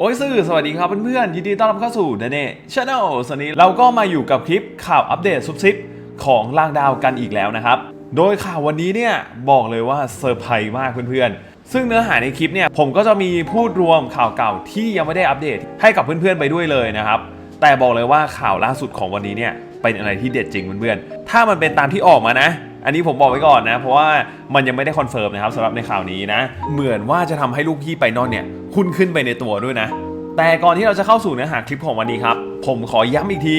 โอ้ยสื่อสวัสดีครับเพื่อนๆยินดีต้อนรับเข้าสู่เดเน่ชาแนลสนี้เราก็มาอยู่กับคลิปข่าวอัปเดตซุบซิบของล่างดาวกันอีกแล้วนะครับ โดยข่าววันนี้เนี่ยบอกเลยว่าเซอร์ไพรส์มากเพื่อนๆ ซึ่งเนื้อหาในคลิปเนี่ยผมก็จะมีพูดรวมข่าวเก่าที่ยังไม่ได้อัปเดตให้กับเพื่อนๆไปด้วยเลยนะครับ แต่บอกเลยว่าข่าวล่าสุดของวันนี้เนี่ยเป็นอะไรที่เด็ดจริงเพื่อนๆ ถ้ามันเป็นตามที่ออกมานะ อันนี้ผมบอกไว้ก่อนนะ เพราะว่ามันยังไม่ได้คอนเฟิร์มนะครับสำหรับในข่าวนี้นะ เหมือนว่าจะทำให้ลูกพี่ไปนอนเนี่ยหุ้นขึ้นไปในตัวด้วยนะ แต่ก่อนที่เราจะเข้าสู่เนื้อหาคลิปของวันนี้ครับ ผมขอย้ำอีกที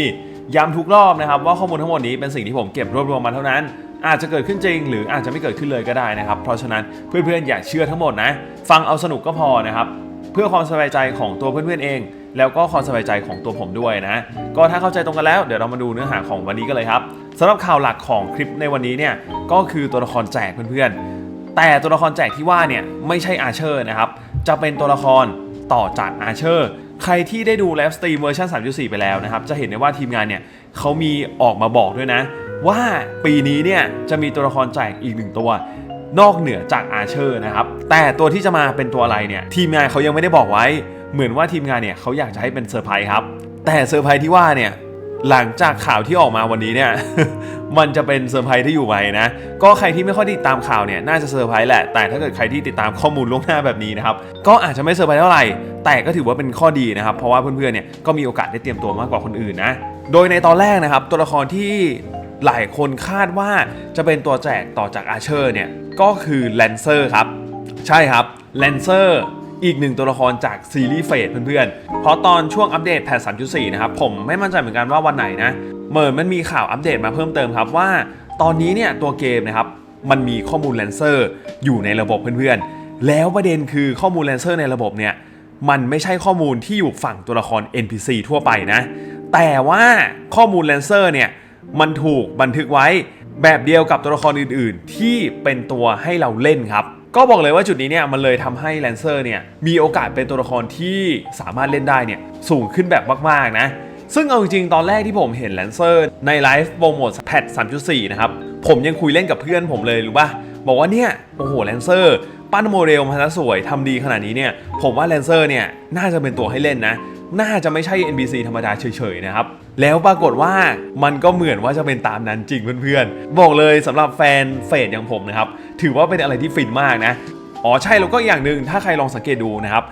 ย้ำทุกรอบนะครับว่าข้อมูลทั้งหมดนี้เป็นสิ่งที่ผมเก็บรวบรวมมาเท่านั้นอาจจะเกิดขึ้นจริง หรืออาจจะไม่เกิดขึ้นเลยก็ได้นะครับ เพราะฉะนั้นเพื่อนๆอย่าเชื่อทั้งหมดนะ ฟังเอาสนุกก็พอนะครับ เพื่อความสบายใจของตัวเพื่อนๆเอง แล้วก็ความสบายใจของตัวผมด้วยนะ ก็ถ้าเข้าใจตรงกันแล้วเดี๋ยวเรามาดูเนื้อหาของวันนี้กันเลยครับสำหรับข่าวหลักของคลิปในวันนี้เนี่ยก็คือตัวละครแจกเพื่อนๆ แต่ตัวละครแจกที่ว่าเนี่ยไม่ใช่อาเชอร์นะครับ จะเป็นตัวละครต่อจากอาเชอร์ ใครที่ได้ดูไลฟ์สตรีมเวอร์ชัน3.4 ไปแล้วนะครับ จะเห็นได้ว่าทีมงานเนี่ยเขามีออกมาบอกด้วยนะ ว่าปีนี้เนี่ยจะมีตัวละครแจกอีกหนึ่งตัวนอกเหนือจากอาเชอร์นะครับ แต่ตัวที่จะมาเป็นตัวอะไรเนี่ยทีมงานเขายังไม่ได้บอกไว้ เหมือนว่าทีมงานเนี่ยเขาอยากจะให้เป็นเซอร์ไพรส์ครับ แต่เซอร์ไพรส์ที่ว่าเนี่ยหลังจากข่าวที่ออกมาวันนี้เนี่ย มันจะเป็นเซอร์ไพรส์ที่อยู่ไว้นะ ก็ใครที่ไม่ค่อยติดตามข่าวเนี่ยน่าจะเซอร์ไพรส์แหละ แต่ถ้าเกิดใครที่ติดตามข้อมูลล่วงหน้าแบบนี้นะครับ ก็อาจจะไม่เซอร์ไพรส์เท่าไหร่ แต่ก็ถือว่าเป็นข้อดีนะครับ เพราะว่าเพื่อนๆเนี่ยก็มีโอกาสได้เตรียมตัวมากกว่าคนอื่นนะ โดยในตอนแรกนะครับ ตัวละครที่หลายคนคาดว่าจะเป็นตัวแจกต่อจากอาเชอร์เนี่ย ก็คือแลนเซอร์ครับ ใช่ครับ แลนเซอร์ อีกหนึ่งตัวละครจากซีรีส์เฟสเพื่อนๆ เพราะตอนช่วงอัปเดตแพท3.4 นะครับ ผมไม่มั่นใจเหมือนกันว่าวันไหนนะเหมือนมันมีข่าวอัปเดตมาเพิ่มเติมครับว่า ตอนนี้เนี่ยตัวเกมนะครับมันมีข้อมูลแลนเซอร์อยู่ในระบบเพื่อนๆ แล้วประเด็นคือข้อมูลแลนเซอร์ในระบบเนี่ยมันไม่ใช่ข้อมูลที่อยู่ฝั่งตัวละคร NPC ทั่วไปนะ แต่ว่าข้อมูลแลนเซอร์เนี่ยมันถูกบันทึกไว้แบบเดียวกับตัวละครอื่นๆ ที่เป็นตัวให้เราเล่นครับ ก็บอกเลยว่าจุดนี้เนี่ยมันเลยทำให้แลนเซอร์เนี่ยมีโอกาสเป็นตัวละครที่สามารถเล่นได้เนี่ยสูงขึ้นแบบมากๆนะ ซึ่งเอาจริงๆตอนแรกที่ผมเห็นแลนเซอร์ในไลฟ์โปรโมทแพท3.4 นะครับ ผมยังคุยเล่นกับเพื่อนผมเลยรู้ป่ะ บอกว่าเนี่ยโอ้โหแลนเซอร์ปั้นโมเดลมาซะสวยทำดีขนาดนี้เนี่ยผมว่าแลนเซอร์เนี่ยน่าจะเป็นตัวให้เล่นนะ น่าจะไม่ใช่ NPC ธรรมดาเฉยๆนะครับ แล้วปรากฏว่ามันก็เหมือนว่าจะเป็นตามนั้นจริงเพื่อนๆ บอกเลยสำหรับแฟนเฟดอย่างผมนะครับ ถือว่าเป็นอะไรที่ฟินมากนะ อ๋อใช่แล้วก็อย่างหนึ่งถ้าใครลองสังเกตดูนะครับ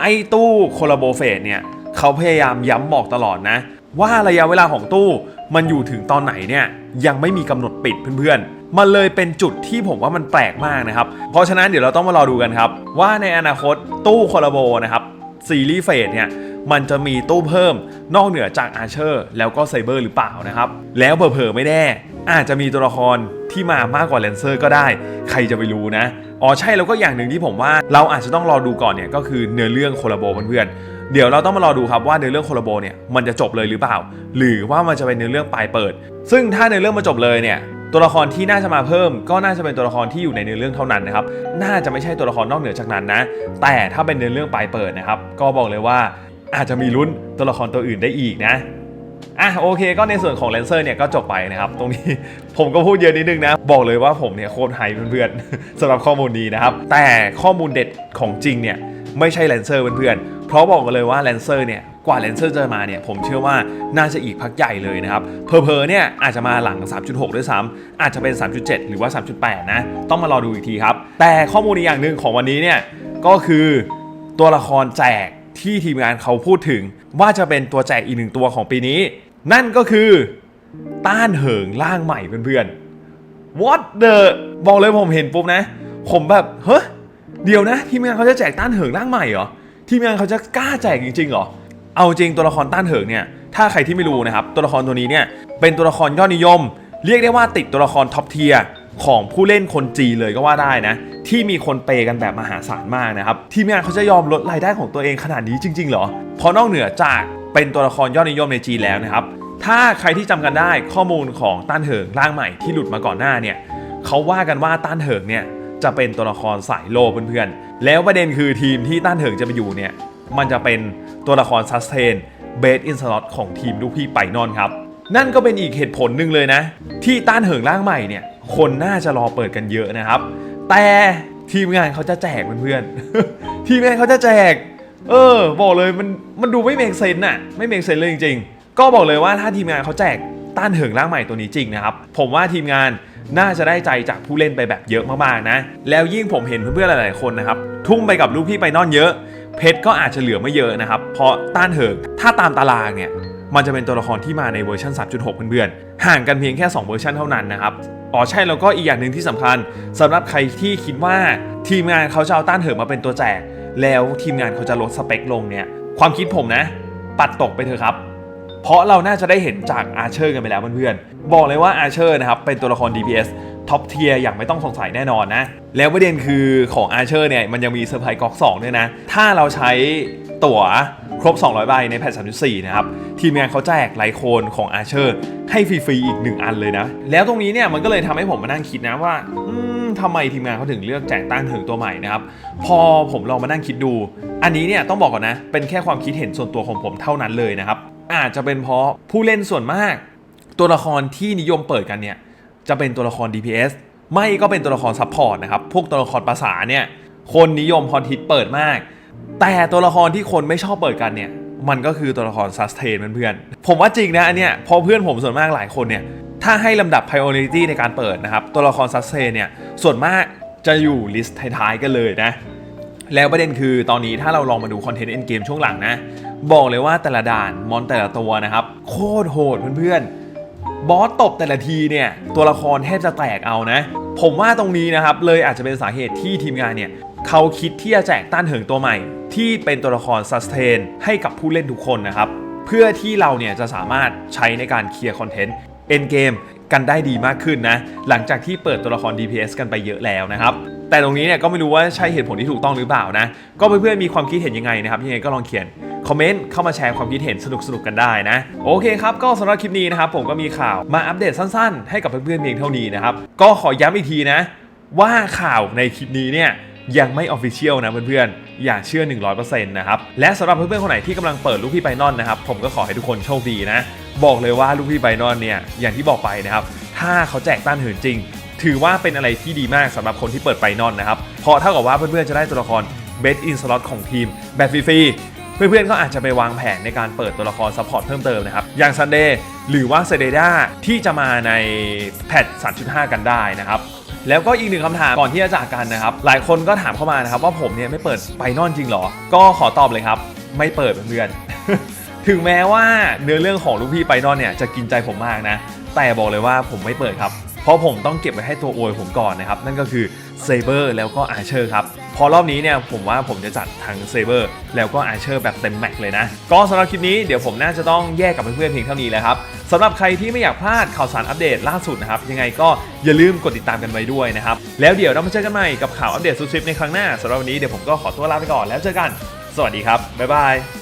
ไอ้ตู้โคลาโบเฟสเนี่ยเขาพยายามย้ำบอกตลอดนะ ว่าระยะเวลาของตู้มันอยู่ถึงตอนไหนเนี่ยยังไม่มีกำหนดปิดเพื่อนๆมันเลยเป็นจุดที่ผมว่ามันแปลกมากนะครับ เพราะฉะนั้นเดี๋ยวเราต้องมารอดูกันครับ ว่าในอนาคตตู้โคลาโบนะครับซีรีส์เฟสเนี่ย มันจะมีตู้เพิ่มนอกเหนือจากอาเชอร์แล้วก็ไซเบอร์หรือเปล่านะครับ แล้วเผลอๆไม่แน่ อาจจะมีตัวละครที่มามากกว่าแลนเซอร์ก็ได้ ใครจะไปรู้นะ อ๋อใช่แล้วก็อย่างหนึ่งที่ผมว่าเราอาจจะต้องรอดูก่อนเนี่ยก็คือเนื้อเรื่องโคลาโบเพื่อนเดี๋ยวเราต้องมารอดูครับว่าเนื้อเรื่องโคลาโบเนี่ยมันจะจบเลยหรือเปล่า หรือว่ามันจะเป็นเนื้อเรื่องปลายเปิด ซึ่งถ้าเนื้อเรื่องมาจบเลยเนี่ยตัวละครที่น่าจะมาเพิ่ม ก็น่าจะเป็นตัวละครที่อยู่ในเนื้อเรื่องเท่านั้นนะครับน่าจะไม่ใช่ตัวละครนอกเหนือจากนั้นนะ แต่ถ้าเป็นเนื้อเรื่องปลายเปิดนะครับก็บอกเลยว่า อาจจะมีลุ้นตัวละครตัวอื่นได้อีกนะอะโอเคก็ในส่วนของเลนเซอร์เนี่ยก็จบไปนะครับ ตรงนี้ผมก็พูดเยอะนิดนึงนะ บอกเลยว่าผมเนี่ยโคตรไฮเพื่อนๆสำหรับข้อมูลนี้นะครับ แต่ข้อมูลเด็ดของจริงเนี่ยไม่ใช่เลนเซอร์เพื่อนๆเพราะบอกกันเลยว่าเลนเซอร์เนี่ยกว่าเลนเซอร์จะมาเนี่ยผมเชื่อว่าน่าจะอีกพักใหญ่เลยนะครับเพอเพอเนี่ยอาจจะมาหลัง 3.6 ด้วยซ้ำอาจจะเป็น 3.7 หรือว่า 3.8 นะ ต้องมารอดูอีกทีครับ แต่ข้อมูลอีกอย่างหนึ่งของวันนี้เนี่ยก็คือตัวละครแจก ที่ทีมงานเขาพูดถึง ว่าจะเป็นตัวแจกอีกหนึ่งตัวของปีนี้ นั่นก็คือต้านเหิงร่างใหม่เพื่อนๆ What the บอกเลยผมเห็นปุ๊บนะ ผมแบบเฮ้ยเดี๋ยวนะ ทีมงานเขาจะแจกต้านเหิงร่างใหม่เหรอทีมงานเขาจะกล้าแจกจริงๆเหรอเอาจริงตัวละครต้านเหิงเนี่ยถ้าใครที่ไม่รู้นะครับตัวละครตัวนี้เนี่ยเป็นตัวละครยอดนิยม เรียกได้ว่าติดตัวละครท็อปเทียร์ ของผู้เล่นคนจีเลยก็ว่าได้นะ ที่มีคนเปย์กันแบบมหาศาลมากนะครับ ทีมงานเขาจะยอมลดรายได้ของตัวเองขนาดนี้จริง ๆ เหรอเพราะนอกเหนือจากเป็นตัวละครยอดนิยมในจีแล้วนะครับ ถ้าใครที่จำกันได้ข้อมูลของต้านเหิงร่างใหม่ที่หลุดมาก่อนหน้าเนี่ยเขาว่ากันว่าต้านเหิงเนี่ยจะเป็นตัวละครสายโลเพื่อนๆ แล้วประเด็นคือทีมที่ต้านเหิงจะไปอยู่เนี่ย มันจะเป็นตัวละครซัสเทนเบสอินสล็อตของทีมลูกพี่ไปนอนครับ นั่นก็เป็นอีกเหตุผลหนึ่งเลยนะ ที่ต้านเหิงร่างใหม่เนี่ย คนน่าจะรอเปิดกันเยอะนะครับ แต่ทีมงานเขาจะแจกเพื่อนๆ ทีมงานเขาจะแจก เออ บอกเลยมันมันดูไม่เมกเซนน่ะ ไม่เมกเซนเลยจริงๆ ก็บอกเลยว่าถ้าทีมงานเขาแจกต้านเหิงร่างใหม่ตัวนี้จริงนะครับ ผมว่าทีมงานน่าจะได้ใจจากผู้เล่นไปแบบเยอะมากๆนะ แล้วยิ่งผมเห็นเพื่อนๆหลายๆคนนะครับ ทุ่มไปกับลูกพี่ไปนอนเยอะ เพชรก็อาจจะเหลือไม่เยอะนะครับ เพราะต้านเหิงถ้าตามตารางเนี่ย มันจะเป็นตัวละครที่มาในเวอร์ชัน3.6 เพื่อนๆ ห่างกันเพียงแค่ 2 เวอร์ชันเท่านั้นนะครับ อ๋อใช่แล้วก็อีกอย่างหนึ่งที่สำคัญสำหรับใครที่คิดว่าทีมงานเขาจะเอาต้านเหิงมาเป็นตัวแจก แล้วทีมงานเขาจะลดสเปคลงเนี่ย ความคิดผมนะ ปัดตกไปเถอะครับ เพราะเราน่าจะได้เห็นจากอาเชอร์กันไปแล้วเพื่อนๆ บอกเลยว่าอาเชอร์นะครับเป็นตัวละคร DPS ท็อปเทียร์อย่างไม่ต้องสงสัยแน่นอนนะ แล้วประเด็นคือของอาเชอร์เนี่ยมันยังมีเซอร์ไพรส์ก๊อก2ด้วยนะ ถ้าเราใช้ ตั๋วครบ 200 ใบในแพท3.4 นะครับ ทีมงานเขาแจกไลโคนของอาเชอร์ให้ฟรีๆอีก 1 อันเลยนะ แล้วตรงนี้เนี่ยมันก็เลยทำให้ผมมานั่งคิดนะว่าอืมทำไมทีมงานเขาถึงเลือกแจกต้านเหิงตัวใหม่นะครับ พอผมลองมานั่งคิดดู อันนี้เนี่ยต้องบอกก่อนนะ เป็นแค่ความคิดเห็นส่วนตัวของผมเท่านั้นเลยนะครับ อาจจะเป็นเพราะผู้เล่นส่วนมาก ตัวละครที่นิยมเปิดกันเนี่ยจะเป็นตัวละคร DPS ไม่ก็เป็นตัวละครซัพพอร์ตนะครับ พวกตัวละครภาษาเนี่ยคนนิยมฮอนฮิตเปิดมาก แต่ตัวละครที่คนไม่ชอบเปิดกันเนี่ยมันก็คือตัวละครซัสเทนเพื่อนๆผมว่าจริงนะอันเนี้ยพอเพื่อนผมส่วนมากหลายคนเนี่ยถ้าให้ลำดับ priority ในการเปิดนะครับ ตัวละครซัสเทนเนี่ยส่วนมากจะอยู่ลิสต์ท้ายๆกันเลยนะแล้วประเด็นคือตอนนี้ถ้าเราลองมาดูคอนเทนต์เอ็นเกมช่วงหลังนะ บอกเลยว่าแต่ละด่านมอนแต่ละตัวนะครับ โคตรโหดเพื่อนๆ บอสตบแต่ละทีเนี่ย ตัวละครแทบจะแตกเอานะ ผมว่าตรงนี้นะครับ เลยอาจจะเป็นสาเหตุที่ทีมงานเนี่ย เขาคิดที่จะแจกต้านเหิงตัวใหม่ ที่เป็นตัวละครซัสเทนให้กับผู้เล่นทุกคนนะครับ เพื่อที่เราเนี่ยจะสามารถใช้ในการเคลียร์คอนเทนต์เอนเกมกันได้ดีมากขึ้นนะ หลังจากที่เปิดตัวละคร DPS กันไปเยอะแล้วนะครับ แต่ตรงนี้เนี่ยก็ไม่รู้ว่าใช่เหตุผลที่ถูกต้องหรือเปล่านะ ก็เพื่อนๆมีความคิดเห็นยังไงนะครับ ยังไงก็ลองเขียนคอมเมนต์เข้ามาแชร์ความคิดเห็นสนุกๆกันได้นะ โอเคครับ ก็สำหรับคลิปนี้นะครับ ผมก็มีข่าวมาอัปเดตสั้นๆ ให้กับเพื่อนๆเพียงเท่านี้นะครับ ก็ขอย้ำอีกทีนะ ว่าข่าวในคลิปนี้เนี่ย ยังไม่ออฟฟิเชียลนะเพื่อนๆ อย่าเชื่อ 100%นะครับและสำหรับเพื่อนๆคนไหนที่กำลังเปิดลูกพี่ไบนอนนะครับผมก็ขอให้ทุกคนโชคดีนะ บอกเลยว่าลูกพี่ไบนอนเนี่ยอย่างที่บอกไปนะครับถ้าเขาแจกต้านเหินจริง ถือว่าเป็นอะไรที่ดีมากสำหรับคนที่เปิดไบนอนนะครับเพราะเท่ากับว่าเพื่อนๆจะได้ตัวละครเบสอินสล็อตของทีมแบบฟรีๆเพื่อนๆก็อาจจะไปวางแผนในการเปิดตัวละครซัพพอร์ตเพิ่มเติมนะครับอย่างซันเดย์หรือว่าเซเดดาที่จะมาในแพท3.5 กันได้นะครับ แล้วก็อีกหนึ่งคำถามก่อนที่จะจากกันนะครับ หลายคนก็ถามเข้ามานะครับว่าผมเนี่ยไม่เปิดไปนอนจริงหรอ ก็ขอตอบเลยครับ ไม่เปิดเพื่อนถึงแม้ว่าเนื้อเรื่องของลูกพี่ไปนอนเนี่ยจะกินใจผมมากนะ แต่บอกเลยว่าผมไม่เปิดครับ เพราะผมต้องเก็บไว้ให้ตัวอวยผมก่อนนะครับ นั่นก็คือเซเบอร์แล้วก็อาเชอร์ครับ พอรอบนี้เนี่ยผมว่าผมจะจัดทั้งเซเบอร์แล้วก็อาเชอร์แบบเต็มแม็กเลยนะ ก็สำหรับคลิปนี้เดี๋ยวผมน่าจะต้องแยกกับเพื่อนๆเพียงเท่านี้แล้วครับสำหรับใครที่ไม่อยากพลาดข่าวสารอัปเดตล่าสุดนะครับยังไงก็อย่าลืมกดติดตามกันไว้ด้วยนะครับแล้วเดี๋ยวเรามาเจอกันใหม่กับข่าวอัปเดตสุดๆในครั้งหน้าสำหรับวันนี้เดี๋ยวผมก็ขอตัวลาไปก่อนแล้วเจอกัน สวัสดีครับบ๊ายบาย